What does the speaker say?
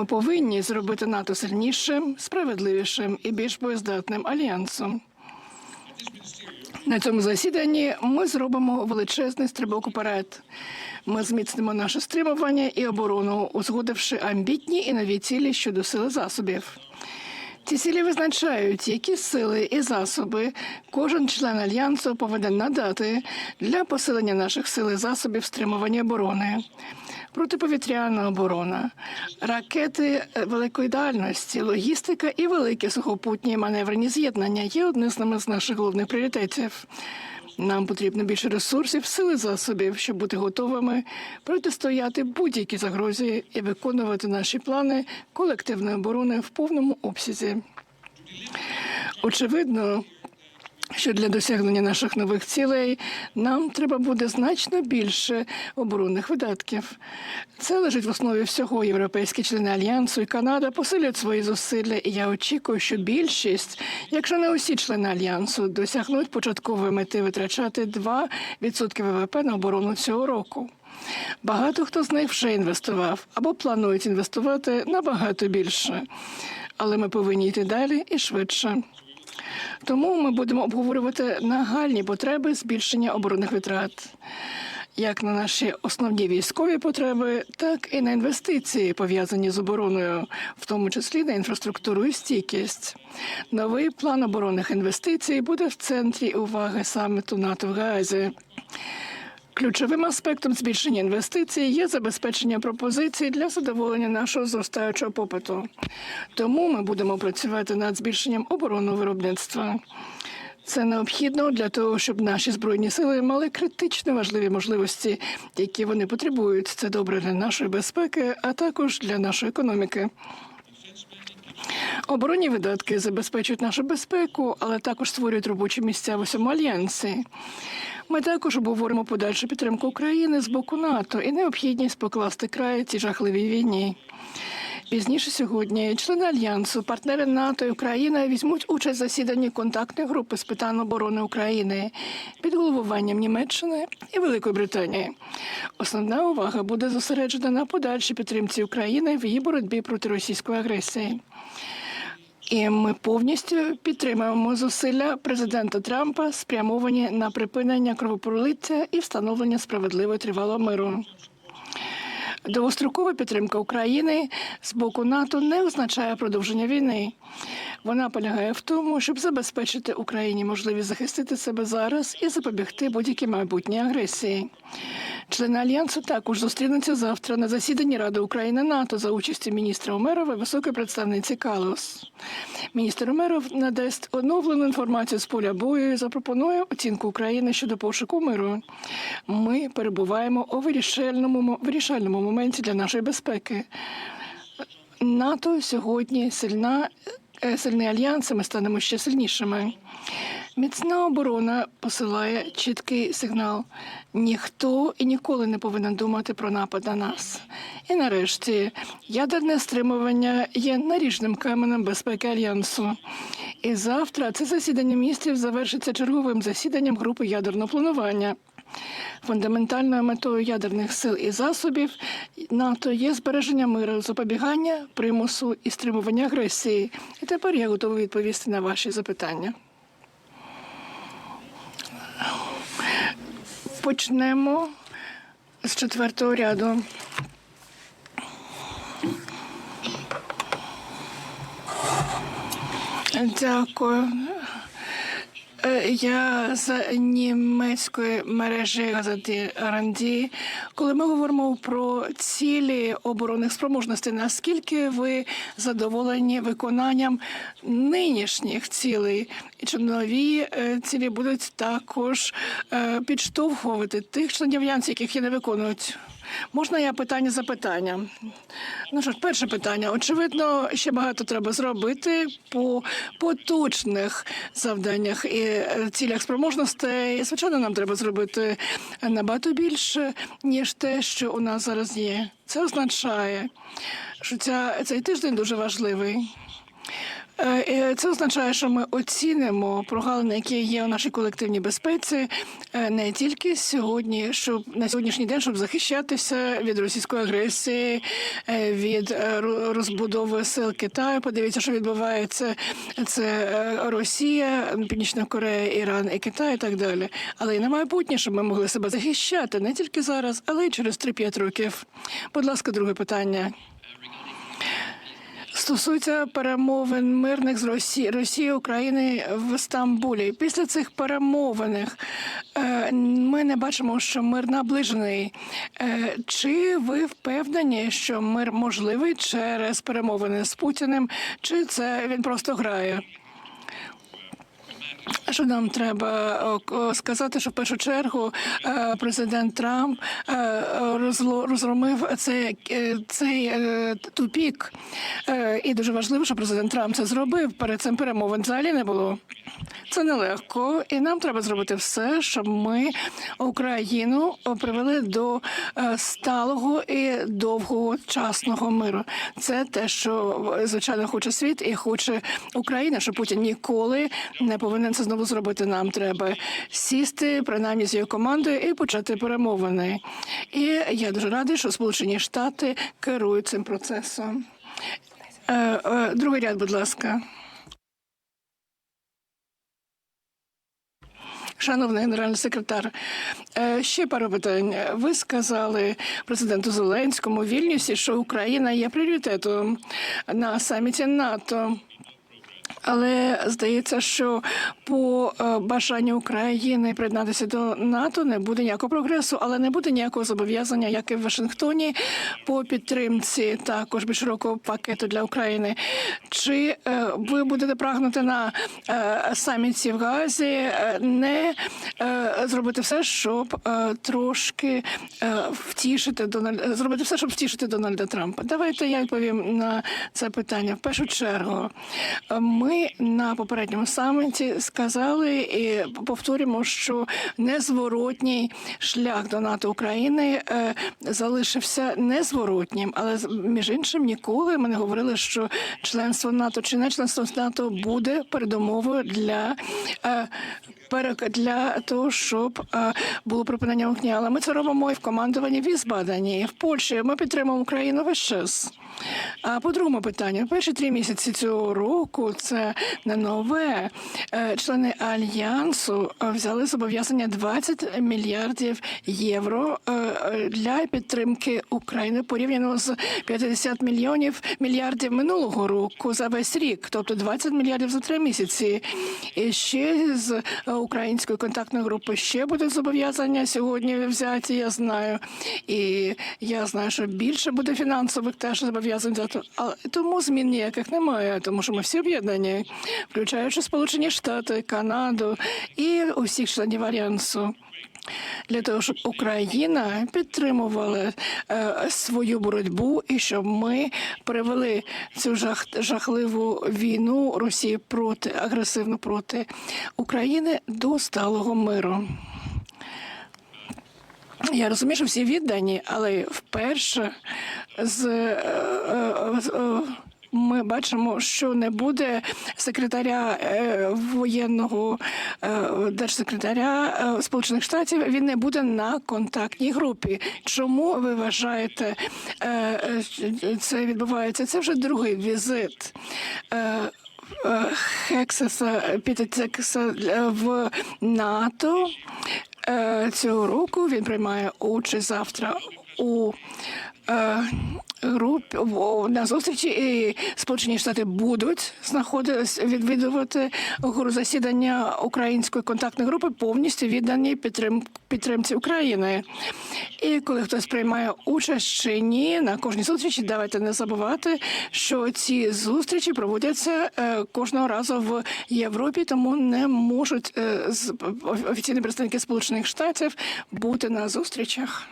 Ми повинні зробити НАТО сильнішим, справедливішим і більш боєздатним альянсом. На цьому засіданні ми зробимо величезний стрибок уперед. Ми зміцнимо наше стримування і оборону, узгодивши амбітні і нові цілі щодо сили засобів. Ці цілі визначають, які сили і засоби кожен член альянсу повинен надати для посилення наших сил і засобів стримування оборони. Протиповітряна оборона, ракети е, великої дальності, логістика і великі сухопутні маневрені з'єднання є одним з наших головних пріоритетів. Нам потрібно більше ресурсів, сили засобів, щоб бути готовими протистояти будь-якій загрозі і виконувати наші плани колективної оборони в повному обсязі. Очевидно, що для досягнення наших нових цілей нам треба буде значно більше оборонних видатків. Це лежить в основі всього. Європейські члени альянсу і Канада посилюють свої зусилля, і я очікую, що більшість, якщо не усі члени альянсу, досягнуть початкової мети витрачати 2% ВВП на оборону цього року. Багато хто з них вже інвестував або планують інвестувати набагато більше. Але ми повинні йти далі і швидше. Тому ми будемо обговорювати нагальні потреби збільшення оборонних витрат, як на наші основні військові потреби, так і на інвестиції, пов'язані з обороною, в тому числі на інфраструктуру і стійкість. Новий план оборонних інвестицій буде в центрі уваги саміту НАТО в Гаазі. Ключовим аспектом збільшення інвестицій є забезпечення пропозицій для задоволення нашого зростаючого попиту. Тому ми будемо працювати над збільшенням оборонного виробництва. Це необхідно для того, щоб наші збройні сили мали критично важливі можливості, які вони потребують. Це добре для нашої безпеки, а також для нашої економіки. Оборонні видатки забезпечують нашу безпеку, але також створюють робочі місця в усьому альянсі. Ми також обговоримо подальшу підтримку України з боку НАТО і необхідність покласти край цій жахливій війні. Пізніше сьогодні члени альянсу, партнери НАТО і Україна візьмуть участь в засіданні контактної групи з питань оборони України під головуванням Німеччини і Великої Британії. Основна увага буде зосереджена на подальшій підтримці України в її боротьбі проти російської агресії. І ми повністю підтримуємо зусилля президента Трампа, спрямовані на припинення кровопролиття і встановлення справедливого тривалого миру. Довгострокова підтримка України з боку НАТО не означає продовження війни. Вона полягає в тому, щоб забезпечити Україні можливість захистити себе зараз і запобігти будь-якій майбутній агресії. Члени альянсу також зустрінуться завтра на засіданні Ради України НАТО за участі міністра Умерова і високої представниці Калос. Міністр Умеров надасть оновлену інформацію з поля бою і запропонує оцінку України щодо пошуку миру. Ми перебуваємо у вирішальному вирішальному моменті для нашої безпеки. НАТО сьогодні сильна, е, сильний альянс, і ми станемо ще сильнішими. Міцна оборона посилає чіткий сигнал: ніхто і ніколи не повинен думати про напад на нас. І нарешті ядерне стримування є наріжним каменем безпеки альянсу. І завтра це засідання міністрів завершиться черговим засіданням групи ядерного планування. Фундаментальною метою ядерних сил і засобів НАТО є збереження миру, запобігання, примусу і стримування агресії. І тепер я готова відповісти на ваші запитання. Почнемо з четвертого ряду. Дякую. Е, Я з німецької мережі газети Ранді. Коли ми говоримо про цілі оборонних спроможностей, наскільки ви задоволені виконанням нинішніх цілей? Чи нові е, цілі будуть також е, підштовхувати тих членів альянсу, яких і не виконують? Можна я питання за питання? Ну що ж, перше питання. Очевидно, ще багато треба зробити по поточних завданнях і е, цілях спроможностей. Звичайно, нам треба зробити набагато більше, ніж те, що у нас зараз є. Це означає, що ця, цей тиждень дуже важливий. Е, Це означає, що ми оцінимо прогалини, які є у нашій колективній безпеці, е, не тільки сьогодні, щоб на сьогоднішній день, щоб захищатися від російської агресії, е, від розбудови сил Китаю. Подивіться, що відбувається. Це Росія, Північна Корея, Іран і Китай, і так далі. Але і на майбутнє, щоб ми могли себе захищати не тільки зараз, але й через 3-5 років. Будь ласка, друге питання. Стосується перемовин мирних з Росії, Росії України в Стамбулі. Після цих перемовин е, ми не бачимо, що мир наближений. Е, Чи ви впевнені, що мир можливий через перемовини з Путіним, чи це він просто грає? Що нам треба о, сказати, що в першу чергу е, президент Трамп е, розгромив цей, е, цей е, тупік. Е, І дуже важливо, що президент Трамп це зробив. Перед цим перемовин взагалі не було. Це нелегко, і нам треба зробити все, щоб ми Україну привели до е, сталого і довгочасного миру. Це те, що звичайно хоче світ і хоче Україна, що Путін ніколи не повинен це знову зробити. Нам треба сісти принаймні з його командою і почати перемовини. І я дуже радий, що Сполучені Штати керують цим процесом. Е, е, Другий ряд, будь ласка. Шановний генеральний секретар, е, ще пару питань. Ви сказали президенту Зеленському Вільнюсі, що Україна є пріоритетом на саміті НАТО. Але здається, що по е, бажанню України приєднатися до НАТО не буде ніякого прогресу, але не буде ніякого зобов'язання, як і в Вашингтоні, по підтримці також більш широкого пакету для України. Чи е, ви будете прагнути на е, саміті в Газі не зробити все, щоб трошки втішити Дональда, зробити все, щоб втішити Дональда Трампа? Давайте я відповім на це питання. В першу чергу, е, ми на попередньому саміті сказали і повторюємо, що незворотній шлях до НАТО України е, залишився незворотнім, але між іншим ніколи ми не говорили, що членство НАТО чи не членство НАТО буде передумовою для. Для того, щоб е, було припинення вогня. Але ми це робимо і в командуванні в Візбадані, в Польщі. Ми підтримуємо Україну весь час. А по другому питанню, перші три місяці цього року це не нове. Е, Члени альянсу е, взяли зобов'язання 20 мільярдів євро для підтримки України порівняно з 50 мільйонів мільярдів минулого року за весь рік, тобто 20 мільярдів за три місяці. І ще з української контактної групи ще будуть зобов'язання сьогодні взяті. Я знаю, і я знаю, що більше буде фінансових теж зобов'язань взяти. Але тому змін ніяких немає, тому що ми всі об'єднані, включаючи Сполучені Штати, Канаду і усіх членів альянсу. Для того щоб Україна підтримувала е, свою боротьбу і щоб ми привели цю жах, жахливу війну Росії проти агресивно проти України до сталого миру. Я розумію, що всі віддані, але вперше з, е, е, ми бачимо, що не буде секретаря е, воєнного е, держсекретаря е, Сполучених Штатів. Він не буде на контактній групі. Чому ви вважаєте, це відбувається? Це вже другий візит. Хексеса Пітецекса в НАТО цього року. Він приймає участь завтра у групі в- на зустрічі. Сполучені Штати будуть знаходитись відвідувати засідання української контактної групи, повністю віддані підтрим, підтримці України. І коли хтось приймає участь чи ні на кожній зустрічі, давайте не забувати, що ці зустрічі проводяться е, кожного разу в Європі, тому не можуть е, з- офіційні представники Сполучених Штатів бути на зустрічах.